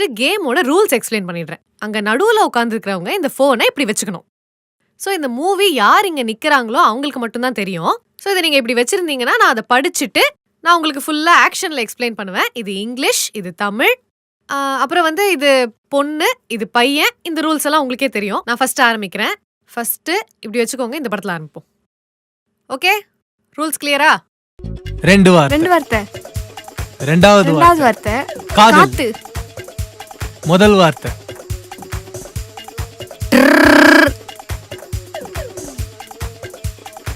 First கேமோட rules explain பண்ணிடுறேன். அங்க நடுவுல உட்காந்துருக்கிறவங்க இந்த போனை இப்படி வச்சுக்கணும். ஸோ இந்த மூவி யார் இங்க நிக்கிறாங்களோ அவங்களுக்கு மட்டும்தான் தெரியும். ஸோ இதை நீங்க இப்படி வச்சிருந்தீங்கன்னா நான் அதை படிச்சுட்டு நான் உங்களுக்கு ஃபுல்லா ஆக்ஷன்ல எக்ஸ்பிளைன் பண்ணுவேன். இது இங்கிலீஷ் இது தமிழ் அப்புறம் வந்து இது பொண்ணு இது பையன் இந்த ரூல்ஸ் எல்லாம் உங்களுக்கே தெரியும். நான் ஃபர்ஸ்ட் ஆரம்பிக்கிறேன். ஃபர்ஸ்ட் இப்படி வச்சுக்கோங்க இந்த படத்துல ஆரம்பிப்போம். ஓகே ரூல்ஸ் கிளியரா ரெண்டு வார்த்தை. ரெண்டு வார்த்தை. ரெண்டாவது ரெண்டாவது வார்த்தை. காத்து. முதல் வார்த்தை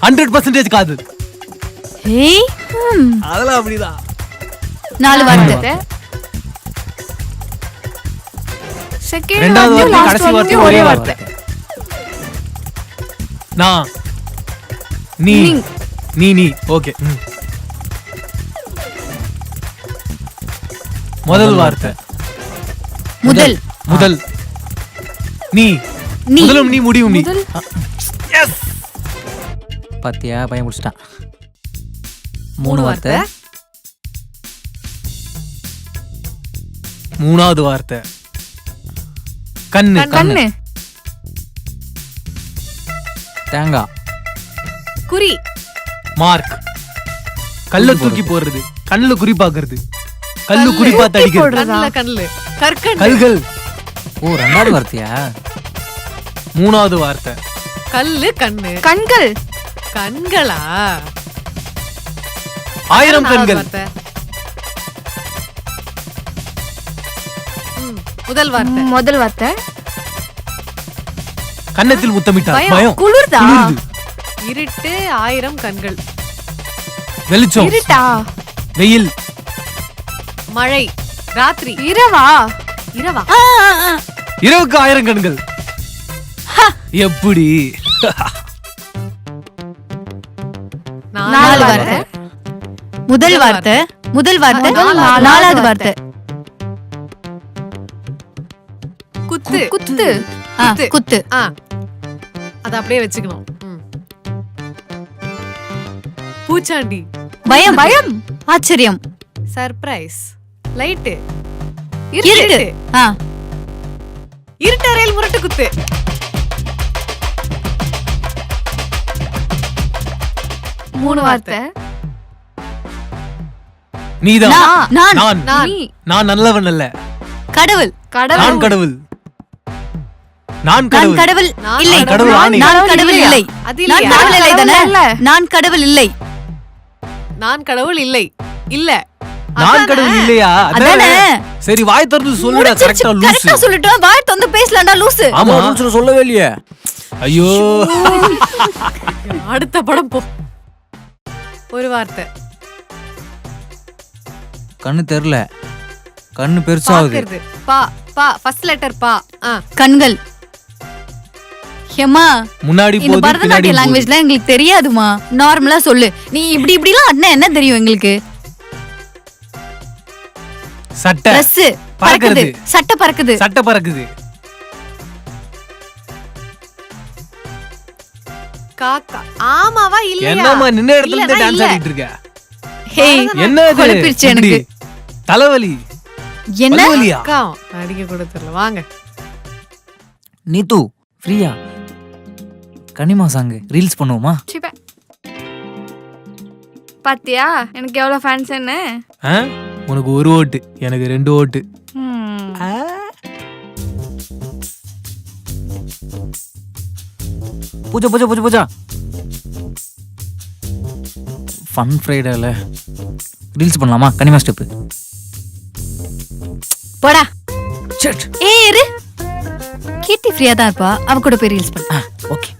ஹண்ட்ரட் பர்சன்டேஜ் காது ஏய் அதெல்லாம் அப்படிதான் நாலு வார்த்தை செகண்ட் ரெண்டாவது வார்த்தை கடைசி வார்த்தை ஒரே வார்த்தை வார்த்தை நான் நீ நீ. நீ நீ ஓகே முதல் வார்த்தை முதல். முதல். நீ. நீ. முதலும் நீ முடியும் நீ. முதல். பாத்தியா பையன் முடிச்சிட்டான் மூணு வார்த்தை. மூணாவது வார்த்தை. கண்ணு கண்ணு. தேங்காய் குறி. மார்க் கல்ல தூக்கி போடுறது. கண்ணுல குறி பாக்குறது கல்லு குறி பார்த்து அடிக்கிறது. கண்ணுல கற்கண்டு. கல்கள். ஓ ரெண்டாவது வார்த்தையா? மூணாவது வார்த்தை. கல்லு கண்ணு. கண்கள். கண்களா? ஆயிரம் நாலாவது கண்கள். வார்த்தை. ம், முதல் வார்த்தை. முதல் வார்த்தை. கன்னத்தில் முத்தமிட்டார் பயம். பயம். குளிர்தா? குளிருது. இருட்டு ஆயிரம் கண்கள். வெளிச்சம். இருட்டா? வெயில். மழை. ராத்திரி. இரவா? இரவா. இரவுக்கு ஆயிரம் கண்கள். எப்படி? நாலு வார்த்தை. முதல் வார்த்தை முதல் வார்த்தை நாலாவது வார்த்தை. குத்து. குத்து. குத்து. அத அப்படியே வச்சுக்கணும். பூச்சாண்டி. பயம் பயம். ஆச்சரியம். சர்ப்ரைஸ். லைட்டு. இருட்டு ஆ. இருட்டறையில் முரட்டு குத்து. மூணு வார்த்தை. நீதான் நான் நான். நான். நான். நீ. நான் நல்லவன் அல்ல. கடவுள். கடவுள். நான் கடவுள். நான் நான் கடவுள். கடவுள் நான் இல்லை. கடவுள். ஆணை. நான் கடவுள் இல்லை. அது நான் கடவுள் இல்லை தானே இல்ல. நான் கடவுள் இல்லை. நான் கடவுள் இல்லை. இல்ல. நான்? கடவுள் இல்லையா? அதானே? சரி வாய் திறந்து சொல்லுடா கரெக்டா லூசு. கரெக்டா சொல்லிட்டோம். வாய் தொந்து பேசலாம்டா லூசு. ஆமா சொல்லவே இல்லையே. ஐயோ. அடுத்த படம் போ. ஒரு வார்த்தை. கண்ணு தெரில கண்ணு பெருசாகுது. பா பா ஃபர்ஸ்ட் லெட்டர் பா. கண்கள். ஹேமா முன்னாடி இந்த போகுது பரதநாட்டிய போகுது. லாங்குவேஜ்லாம் எங்களுக்கு தெரியாதுமா. நார்மலா சொல்லு. நீ இப்படி இப்படிலாம் அண்ணா என்ன தெரியும் எங்களுக்கு? சட்டை. பறக்குது. பறக்குது. சட்டை பறக்குது. சட்டை பறக்குது. காக்கா. ஆமாவா? இல்லையா? என்னம்மா நின்ன இடத்துல இருந்து இல்லனா டான்ஸ் இல்ல. ஆடிட்டு இருக்க? ஹேய் என்ன இது குழப்பிருச்சு இப்படி? எனக்கு. தலைவலி. என்ன? தலைவலியா அக்கா நடிக்க கூட தெரியல. வாங்க. நீத்து ஃப்ரீயா? கனிமா சாங்கு ரீல்ஸ் பண்ணுவோமா? சிப்ப. பாத்தியா? எனக்கு எவ்வளவு ஃபேன்ஸ் என்ன ஆ? உனக்கு ஒரு ஓட்டு எனக்கு ரெண்டு ஓட்டு. பூஜா பூஜா பூஜா பூஜா. ஃபன் ஃப்ரைடேல ரீல்ஸ் பண்ணலாமா? கனிமா ஸ்டெப்பு போடா. செட் ஏய் இரு. கீர்த்தி ஃப்ரீயா தான் இருப்பா. அவ கூட போய் ரீல்ஸ் பண்ண. ஓகே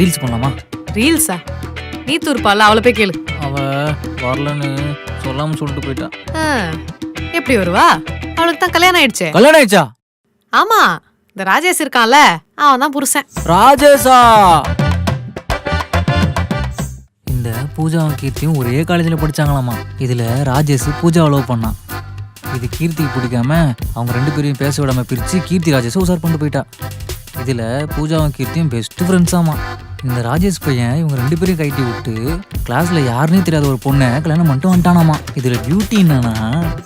ரீல்ஸ் பண்ணலாமா? ரீல்ஸா நீ தூர்ப்பால அவளை போய் கேளு. அவ வரலன்னு சொல்லாம சொல்லிட்டு போயிட்டா. ஆ, எப்படி வருவா? அவளுக்கு தான் கல்யாணம் ஆயிடுச்சே. கல்யாணம் ஆயிடுச்சா? ஆமா இந்த ராஜேஷ் இருக்கான்ல அவன் தான் புருஷன். ராஜேஷா? இந்த பூஜாவும் கீர்த்தியும் ஒரே காலேஜில் படிச்சாங்களாமா. இதுல ராஜேஷ் பூஜாவை லவ் பண்ணான் இது கீர்த்திக்கு பிடிக்காம அவங்க ரெண்டு பேரையும் பேச விடாம பிரிச்சு கீர்த்தி ராஜேஷை உசார் பண்ணிட்டு போயிட்டா. இதுல பூஜாவும் கீர்த்தியும் பெஸ்ட் ஃப்ரெண்ட்ஸாமா இந்த ராஜேஷ் பையன் இவங்க ரெண்டு பேரையும் கைட்டி விட்டு கிளாஸ்ல யாருன்னே தெரியாத ஒரு பொண்ணை கல்யாணம் பண்ணிட்டு வந்துட்டானாமா? இதுல பியூட்டி என்னன்னா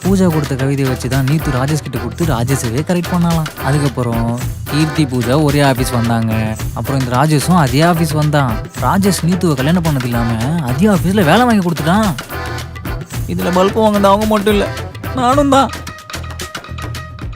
பூஜா கொடுத்த கவிதையை வச்சு தான் நீத்து ராஜேஷ் கிட்ட கொடுத்து ராஜேஷவே கரெக்ட் பண்ணலாம் அதுக்கப்புறம் கீர்த்தி பூஜா ஒரே ஆஃபீஸ் வந்தாங்க. அப்புறம் இந்த ராஜேஷும் அதே ஆஃபீஸ் வந்தான். ராஜேஷ் நீத்துவை கல்யாணம் பண்ணது இல்லாம அதே ஆஃபீஸ்ல வேலை வாங்கி கொடுத்துட்டான். இதுல பல்ப் வாங்கினது அவங்க மட்டும் இல்லை நானும் தான்